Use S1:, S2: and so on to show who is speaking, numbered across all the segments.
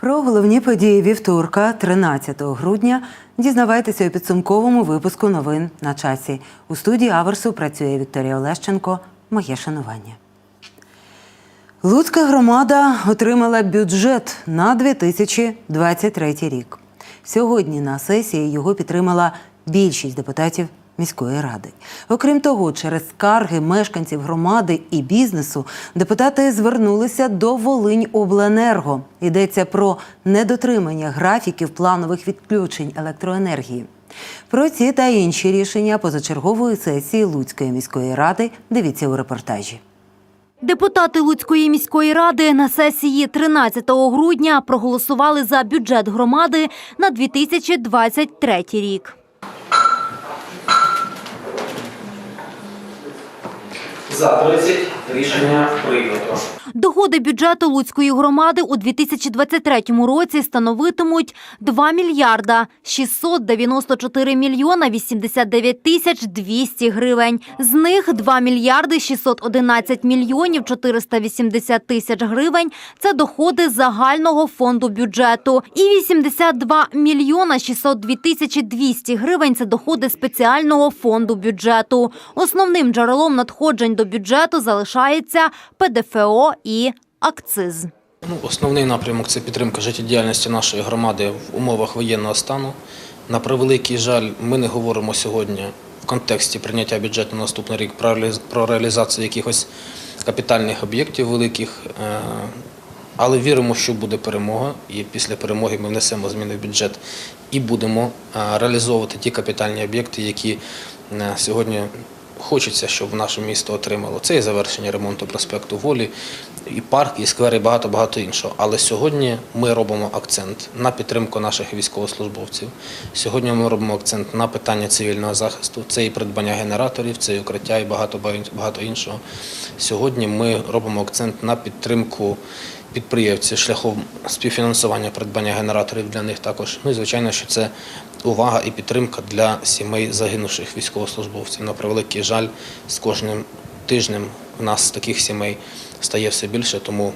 S1: Про головні події вівторка, 13 грудня, дізнавайтеся у підсумковому випуску новин на часі. У студії Аверсу працює Вікторія Олещенко. Моє шанування. Луцька громада отримала бюджет на 2023 рік. Сьогодні на сесії його підтримала більшість депутатів міської ради. Окрім того, через скарги мешканців громади і бізнесу депутати звернулися до Волиньобленерго. Йдеться про недотримання графіків планових відключень електроенергії. Про ці та інші рішення позачергової сесії Луцької міської ради дивіться у репортажі.
S2: Депутати Луцької міської ради на сесії 13 грудня проголосували за бюджет громади на 2023 рік.
S3: За 30 рішення прийнято.
S2: Доходи бюджету Луцької громади у 2023 році становитимуть 2 мільярда 694 мільйона 89 тисяч 200 гривень. З них 2 мільярди 611 мільйонів 480 тисяч гривень – це доходи загального фонду бюджету. І 82 мільйона 602 тисячі 200 гривень – це доходи спеціального фонду бюджету. Основним джерелом надходжень до бюджету залишається ПДФО і акциз.
S3: Ну, основний напрямок це підтримка життєдіяльності нашої громади в умовах воєнного стану. На превеликий жаль, ми не говоримо сьогодні в контексті прийняття бюджету на наступний рік про реалізацію якихось капітальних об'єктів великих. е, Але віримо, що буде перемога, і після перемоги ми внесемо зміни в бюджет і будемо е, реалізовувати ті капітальні об'єкти, які е, сьогодні хочеться, щоб наше місто отримало. Це і завершення ремонту проспекту Волі, і парк, і сквер, і багато-багато іншого. Але сьогодні ми робимо акцент на підтримку наших військовослужбовців. Сьогодні ми робимо акцент на питання цивільного захисту. Це і придбання генераторів, це і укриття, і багато багато іншого. Сьогодні ми робимо акцент на підтримку підприємців шляхом співфінансування придбання генераторів для них також. Ну і звичайно, що це увага і підтримка для сімей загинувших військовослужбовців. На превеликий жаль, з кожним тижнем у нас таких сімей стає все більше, тому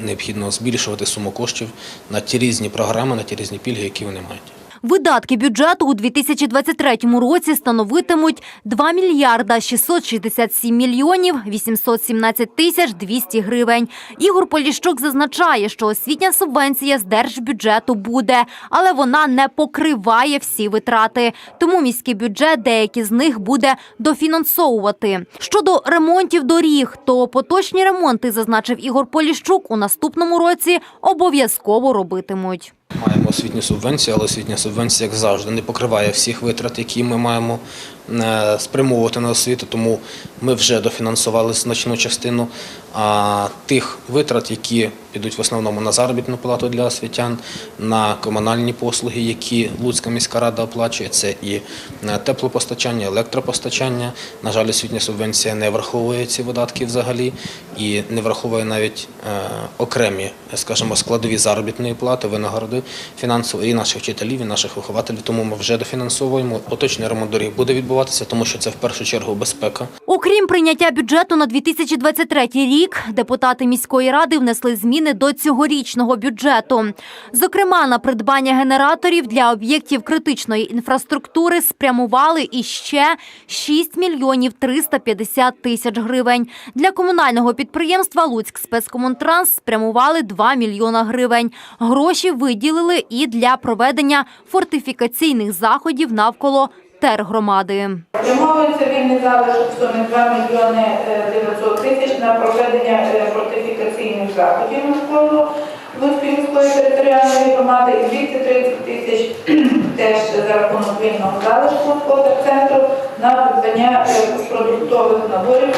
S3: необхідно збільшувати суму коштів на ті різні програми, на ті різні пільги, які вони мають.
S2: Видатки бюджету у 2023 році становитимуть 2 мільярда 667 мільйонів 817 тисяч 200 гривень. Ігор Поліщук зазначає, що освітня субвенція з держбюджету буде, але вона не покриває всі витрати. Тому міський бюджет деякі з них буде дофінансовувати. Щодо ремонтів доріг, то поточні ремонти, зазначив Ігор Поліщук, у наступному році обов'язково робитимуть.
S3: Маємо освітню субвенцію, але освітня субвенція, як завжди, не покриває всіх витрат, які ми маємо спрямовувати на освіту, тому ми вже дофінансували значну частину тих витрат, які підуть в основному на заробітну плату для освітян, на комунальні послуги, які Луцька міська рада оплачує. Це і е, теплопостачання, електропостачання. На жаль, освітня субвенція не враховує ці видатки взагалі і не враховує навіть е, окремі, скажімо, складові заробітної плати, винагороди фінансово і наших вчителів, і наших вихователів. Тому ми вже дофінансовуємо. Поточний ремонт доріг буде відбуватися, тому що це в першу чергу безпека.
S2: Окрім прийняття бюджету на 2023 рік, депутати міської ради внесли зміни до цьогорічного бюджету. Зокрема, на придбання генераторів для об'єктів критичної інфраструктури спрямували іще 6 мільйонів 350 тисяч гривень. Для комунального підприємства Луцьк спецкомунтранс спрямували 2 мільйона гривень. Гроші виділили і для проведення фортифікаційних заходів навколо тергромади.
S4: Спрямовується вільний залишок в сумі 2 мільйони е, 900 тисяч на проведення е, фортифікаційних заходів навколо Луцької міської територіальної громади і 230 тисяч теж за рахунок вільного залишку центру на придбання е, продуктових наборів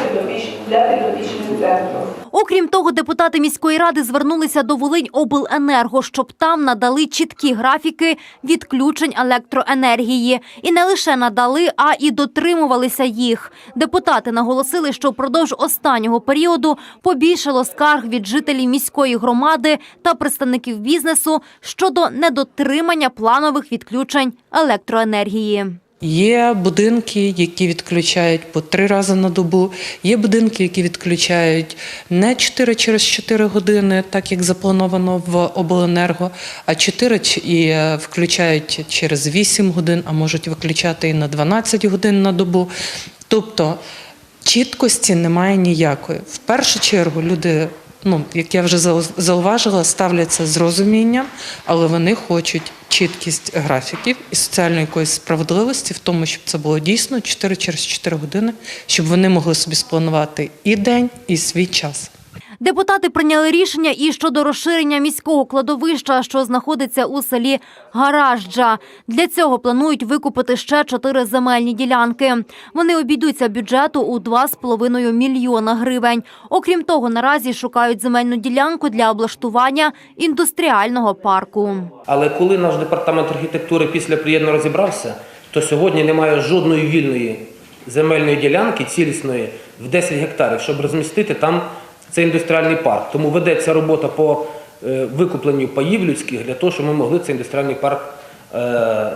S4: для підопічних центру.
S2: Окрім того, депутати міської ради звернулися до Волиньобленерго, щоб там надали чіткі графіки відключень електроенергії. І не лише надали, а і дотримувалися їх. Депутати наголосили, що впродовж останнього періоду побільшало скарг від жителів міської громади та представників бізнесу щодо недотримання планових відключень електроенергії.
S5: Є будинки, які відключають по три рази на добу. Є будинки, які відключають не 4 через 4 години, так як заплановано в обленерго, а 4 і е, включають через 8 годин, а можуть виключати і на 12 годин на добу. Тобто чіткості немає ніякої. В першу чергу люди, ну як я вже зауважила, ставляться з розумінням, але вони хочуть чіткість графіків і соціальної якоїсь справедливості в тому, щоб це було дійсно 4 через 4 години, щоб вони могли собі спланувати і день, і свій час.
S2: Депутати прийняли рішення і щодо розширення міського кладовища, що знаходиться у селі Гаражджа. Для цього планують викупити ще чотири земельні ділянки. Вони обійдуться бюджету у 2,5 мільйона гривень. Окрім того, наразі шукають земельну ділянку для облаштування індустріального парку.
S3: Але коли наш департамент архітектури після приєдно розібрався, то сьогодні немає жодної вільної земельної ділянки цілісної в 10 гектарів, щоб розмістити там цей індустріальний парк. Тому ведеться робота по е, викупленню паїв людських для того, щоб ми могли цей індустріальний парк е,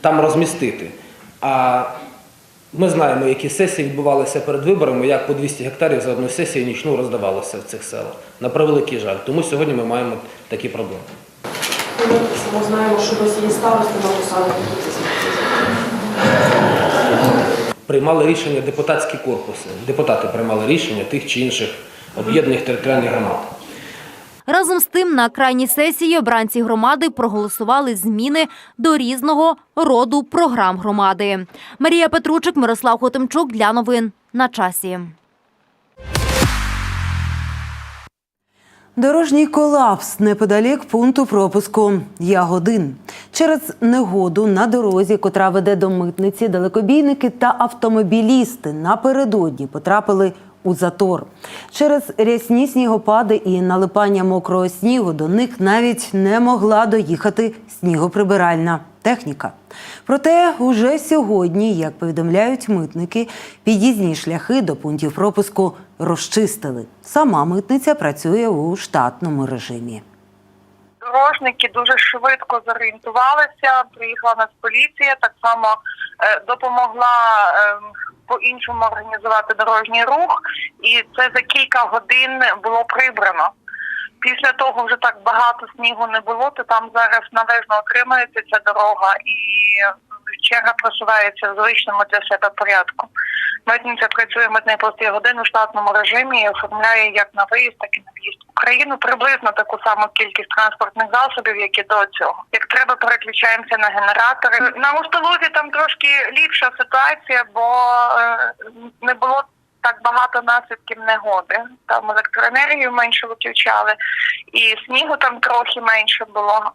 S3: там розмістити. А ми знаємо, які сесії відбувалися перед виборами, як по 200 гектарів за одну сесію нічну роздавалося в цих селах. На превеликий жаль. Тому сьогодні ми маємо такі проблеми.
S6: Ми знаємо, що досі є старости на посадах.
S3: приймали рішення депутатські корпуси. Депутати приймали рішення тих чи інших об'єднаних територіальних громад.
S2: Разом з тим, на крайній сесії обранці громади проголосували зміни до різного роду програм громади. Марія Петручик, Мирослав Хотимчук для новин на часі.
S1: Дорожній колапс неподалік пункту пропуску Ягодин. Через негоду на дорозі, котра веде до митниці, далекобійники та автомобілісти напередодні потрапили у затор. Через рясні снігопади і налипання мокрого снігу до них навіть не могла доїхати снігоприбиральна техніка. Проте уже сьогодні, як повідомляють митники, під'їзні шляхи до пунктів пропуску розчистили. Сама митниця працює у штатному режимі.
S7: Дорожники дуже швидко зорієнтувалися. Приїхала нас поліція, так само е, допомогла е, по-іншому організувати дорожній рух, і це за кілька годин було прибрано. Після того вже так багато снігу не було, то там зараз належно отримується ця дорога і черга просувається в звичному для себе порядку. Митниця працює митний прості годин у штатному режимі і оформляє як на виїзд, так і на в'їзд Україну приблизно таку саму кількість транспортних засобів, як і до цього. Як треба, переключаємося на генератори. На Устолузі там трошки ліпша ситуація, бо е, не було так багато наслідків негоди. Там електроенергію менше виключали, і снігу там трохи менше було.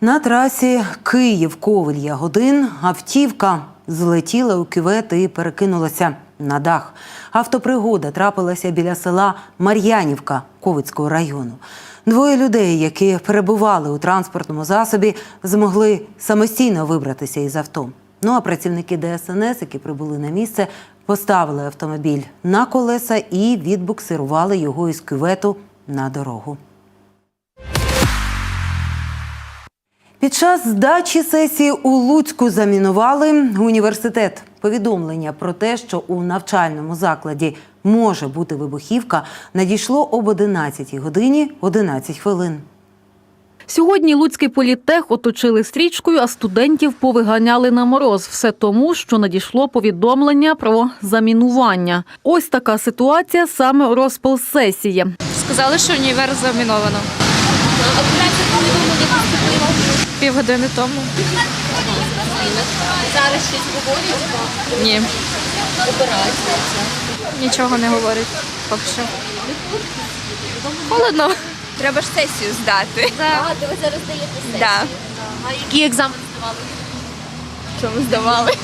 S1: На трасі Київ-Ковель-Ягодин автівка злетіла у кювет і перекинулася на дах. Автопригода трапилася біля села Мар'янівка Ковицького району. Двоє людей, які перебували у транспортному засобі, змогли самостійно вибратися із авто. Ну а працівники ДСНС, які прибули на місце, поставили автомобіль на колеса і відбуксирували його із кювету на дорогу. Під час здачі сесії у Луцьку замінували університет. Повідомлення про те, що у навчальному закладі може бути вибухівка, надійшло об 11 годині 11 хвилин.
S8: Сьогодні Луцький політех оточили стрічкою, а студентів повиганяли на мороз. Все тому, що надійшло повідомлення про замінування. Ось така ситуація саме у розпал сесії.
S9: Сказали, що універ заміновано. Півгодини тому.
S10: Зараз щось говорять,
S9: Ні,
S10: операція.
S9: нічого не говорять. Поки що. Холодно.
S10: Треба ж сесію здати. А, то ви зараз даєте сесію?
S9: Да.
S10: А який екзамен здавали?
S9: Що ми здавали?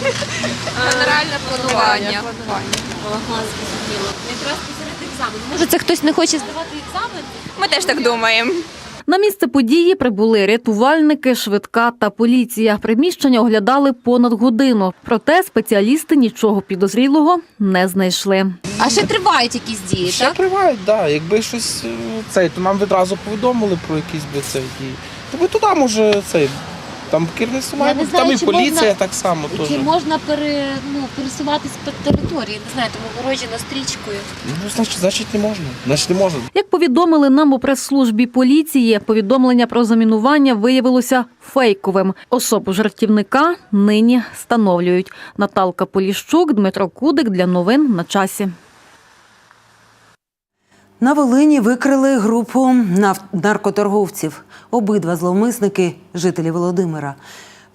S10: Генеральне планування. Якраз посеред екзамену. Може, це хтось не хоче здавати екзамен?
S9: Ми теж так думаємо.
S8: На місце події прибули рятувальники, швидка та поліція. Приміщення оглядали понад годину. Проте спеціалісти нічого підозрілого не знайшли.
S10: А ще тривають якісь дії,
S11: Ще тривають, так. Да. Якби щось е, цей, то нам відразу повідомили про якісь би цей дії. То би туди може цей там керівництво
S10: Я
S11: має
S10: не
S11: бути,
S10: знаю,
S11: там і
S10: чи
S11: поліція
S10: можна-
S11: так само теж.
S10: Чи можна пере, ну, пересуватись по території? Не знаю, тому огорожена стрічкою.
S11: Ну, значить, значить не можна. Значить не можна.
S8: Як повідомили нам у прес-службі поліції, повідомлення про замінування виявилося фейковим. Особу жартівника нині встановлюють. Наталка Поліщук, Дмитро Кудик для новин на часі.
S1: На Волині викрили групу наркоторговців. Обидва зловмисники жителі Володимира.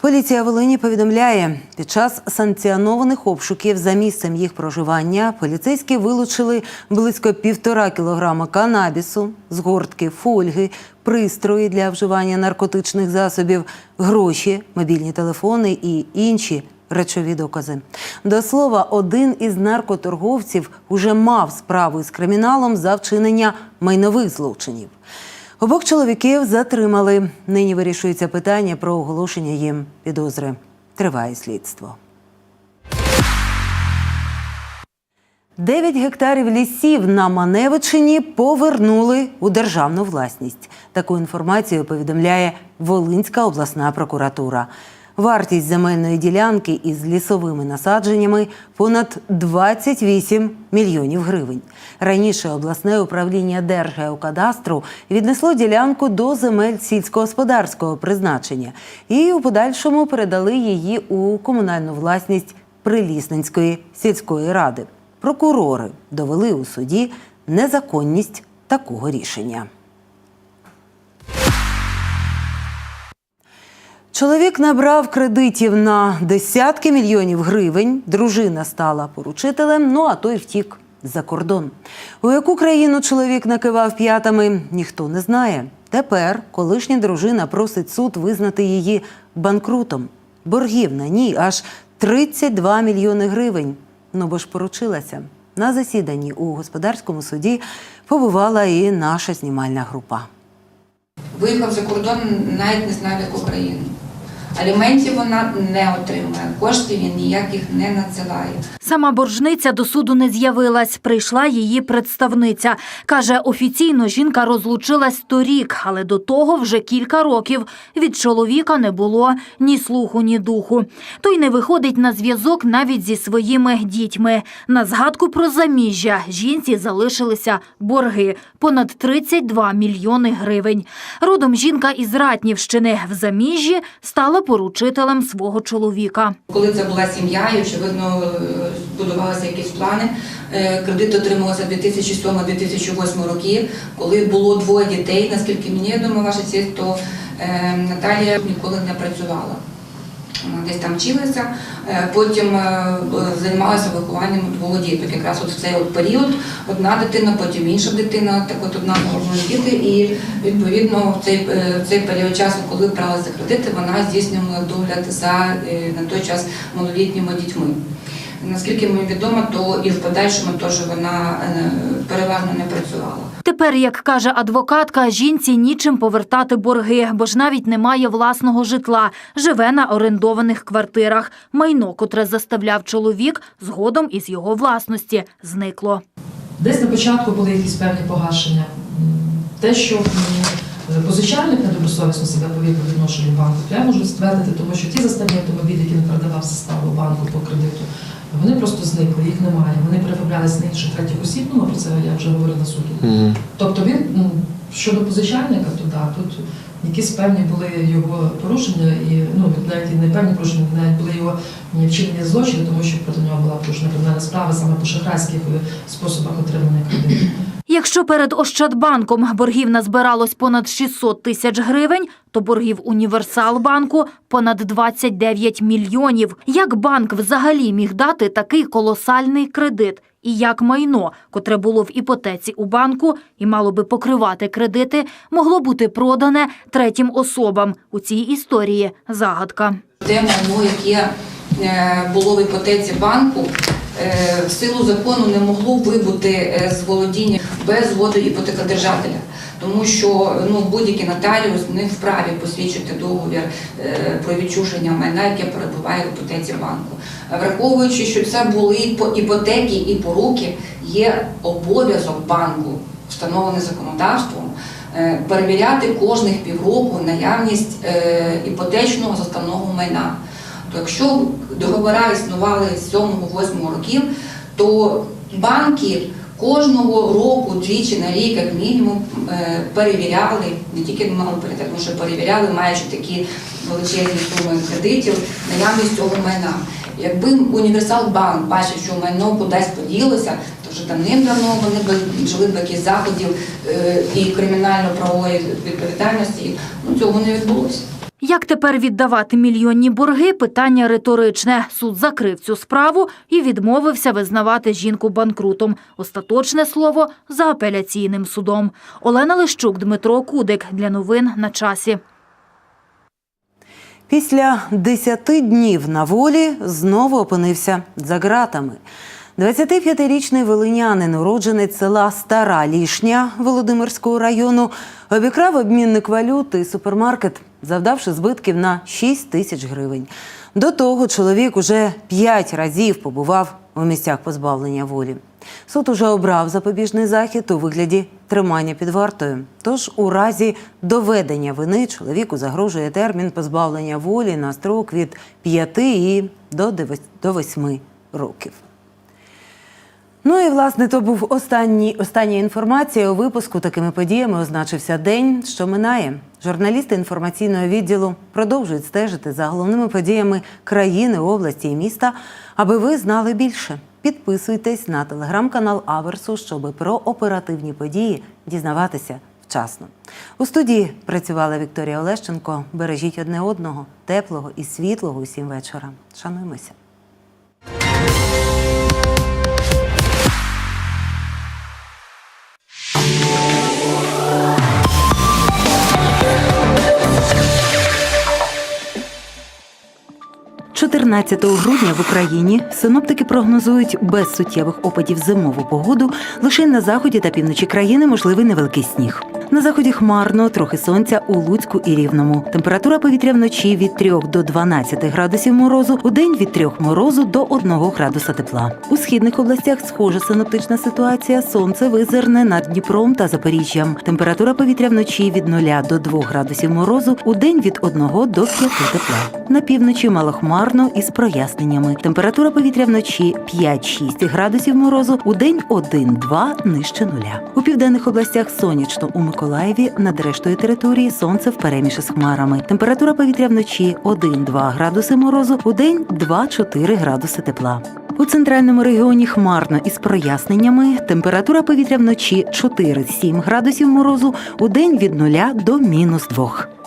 S1: Поліція Волині повідомляє, під час санкціонованих обшуків за місцем їх проживання поліцейські вилучили близько півтора кілограма канабісу, згортки фольги, пристрої для вживання наркотичних засобів, гроші, мобільні телефони і інші речові докази. До слова, один із наркоторговців уже мав справу з криміналом за вчинення майнових злочинів. Обох чоловіків затримали. Нині вирішується питання про оголошення їм підозри. Триває слідство. 9 гектарів лісів на Маневичині повернули у державну власність. Таку інформацію повідомляє Волинська обласна прокуратура. Вартість земельної ділянки із лісовими насадженнями понад 28 мільйонів гривень. Раніше обласне управління Держгеокадастру віднесло ділянку до земель сільськогосподарського призначення і у подальшому передали її у комунальну власність Прилісненської сільської ради. Прокурори довели у суді незаконність такого рішення. Чоловік набрав кредитів на десятки мільйонів гривень. Дружина стала поручителем, ну а той втік за кордон. У яку країну чоловік накивав п'ятами, ніхто не знає. Тепер колишня дружина просить суд визнати її банкрутом. Боргів на ній аж 32 мільйони гривень. Ну бо ж поручилася. На засіданні у господарському суді побувала і наша знімальна група.
S12: Виїхав за кордон, навіть не знав, яку країну. Аліментів вона не отримує, коштів він ніяких не надсилає.
S13: Сама боржниця до суду не з'явилась. Прийшла її представниця. Каже, офіційно жінка розлучилась торік, але до того вже кілька років від чоловіка не було ні слуху, ні духу. Той не виходить на зв'язок навіть зі своїми дітьми. На згадку про заміжжя жінці залишилися борги понад 32 мільйони гривень. Родом жінка із Ратнівщини в заміжжі стала поручителем свого чоловіка.
S12: Коли це була сім'я, і очевидно е, будувалися якісь плани. е, Кредит отримувався 2007-2008 роки, коли було двоє дітей. Наскільки мені відомо, ваша ці то е, Наталія ніколи не працювала. Десь там вчилася, е, потім е, займалася вихованням двох діток. Якраз от в цей от період одна дитина, потім інша дитина, так от одна народжує діти. І відповідно в цей, е, в цей період часу, коли бралися кредити, вона здійснювала догляд за е, на той час малолітніми дітьми. Наскільки мені відомо, то і в подальшому теж вона е, переважно не працювала.
S13: Тепер, як каже адвокатка, жінці нічим повертати борги, бо ж навіть немає власного житла, живе на орендованих квартирах. Майно, котре заставляв чоловік, згодом із його власності зникло.
S6: Десь на початку були якісь певні погашення. Те, що позичальник недобросовісно себе повів по відношенню банку, то я можу ствердити, тому що ті заставні автомобілі, які він передавав заставу банку по кредиту, вони просто зникли, їх немає. Вони переправлялися на інших третіх осіб, ну про це я вже говорила на суді. Тобто він ну, щодо позичальника, то так, тут якісь певні були його порушення, і ну навіть і не певні порушення, навіть були його вчинення злочини, тому що проти нього була порушена кримінальна справа саме по шахрайських е, способах отримання кредиту.
S13: Якщо перед Ощадбанком боргів назбиралось понад 600 тисяч гривень, то боргів Універсалбанку понад 29 мільйонів. Як банк взагалі міг дати такий колосальний кредит? І як майно, котре було в іпотеці у банку і мало би покривати кредити, могло бути продане третім особам. У цій історії загадка.
S12: Те майно, яке е, було в іпотеці банку, в силу закону не могло вибути е, з володіння без згоди іпотекодержателя. Тому що ну, будь-який нотаріус не вправі посвідчити договір е, про відчуження майна, яке перебуває в іпотеці банку. Враховуючи, що це були по- іпотеки і поруки, є обов'язок банку, встановлений законодавством, е, перевіряти кожних півроку наявність е, іпотечного заставного майна. То якщо договори існували з 7-8 років, то банки кожного року, двічі на рік, як мінімум, е, перевіряли, не тільки мали перевіряти, тому що перевіряли, маючи такі величезні суми кредитів, наявність цього майна. Якби універсал банк бачив, що майно кудись поділося, то вже давним-давно вони б вжили б якісь заходів е, і кримінально-правової відповідальності. Ну цього не відбулося.
S2: Як тепер віддавати мільйонні борги? Питання риторичне. Суд закрив цю справу і відмовився визнавати жінку банкрутом. Остаточне слово за апеляційним судом. Олена Лищук, Дмитро Кудик. Для новин на часі.
S1: Після 10 днів на волі знову опинився за ґратами. 25-річний волинянин, уродженець села Стара Лішня Володимирського району, обікрав обмінник валюти і супермаркет, завдавши збитків на 6 тисяч гривень. До того чоловік уже 5 разів побував у місцях позбавлення волі. Суд уже обрав запобіжний захід у вигляді тримання під вартою. Тож у разі доведення вини чоловіку загрожує термін позбавлення волі на строк від 5 і до 9 8 років. Ну і власне то був останній остання інформація у випуску. Такими подіями означився день, що минає. Журналісти інформаційного відділу продовжують стежити за головними подіями країни, області і міста. Аби ви знали більше. Підписуйтесь на телеграм-канал Аверсу, щоб про оперативні події дізнаватися вчасно. У студії працювала Вікторія Олещенко. Бережіть одне одного, теплого і світлого усім вечора. Шануємося. – 14 грудня в Україні синоптики прогнозують без суттєвих опадів зимову погоду. Лише на заході та півночі країни можливий невеликий сніг. На заході хмарно, трохи сонця у Луцьку і Рівному. Температура повітря вночі від 3 до 12 градусів морозу, у день від 3 морозу до 1 градуса тепла. У східних областях схожа синоптична ситуація. Сонце визирне над Дніпром та Запоріжжям. Температура повітря вночі від 0 до 2 градусів морозу, у день від 1 до 5 тепла. На півночі малохмарно із проясненнями. Температура повітря вночі 5-6 градусів морозу, у день 1-2 нижче нуля. У південних областях сонячно у Миколаєві, над рештою території сонце впереміж з хмарами. Температура повітря вночі 1-2 градуси морозу, у день 2-4 градуси тепла. У центральному регіоні хмарно із проясненнями. Температура повітря вночі 4-7 градусів морозу, у день від 0 до мінус 2.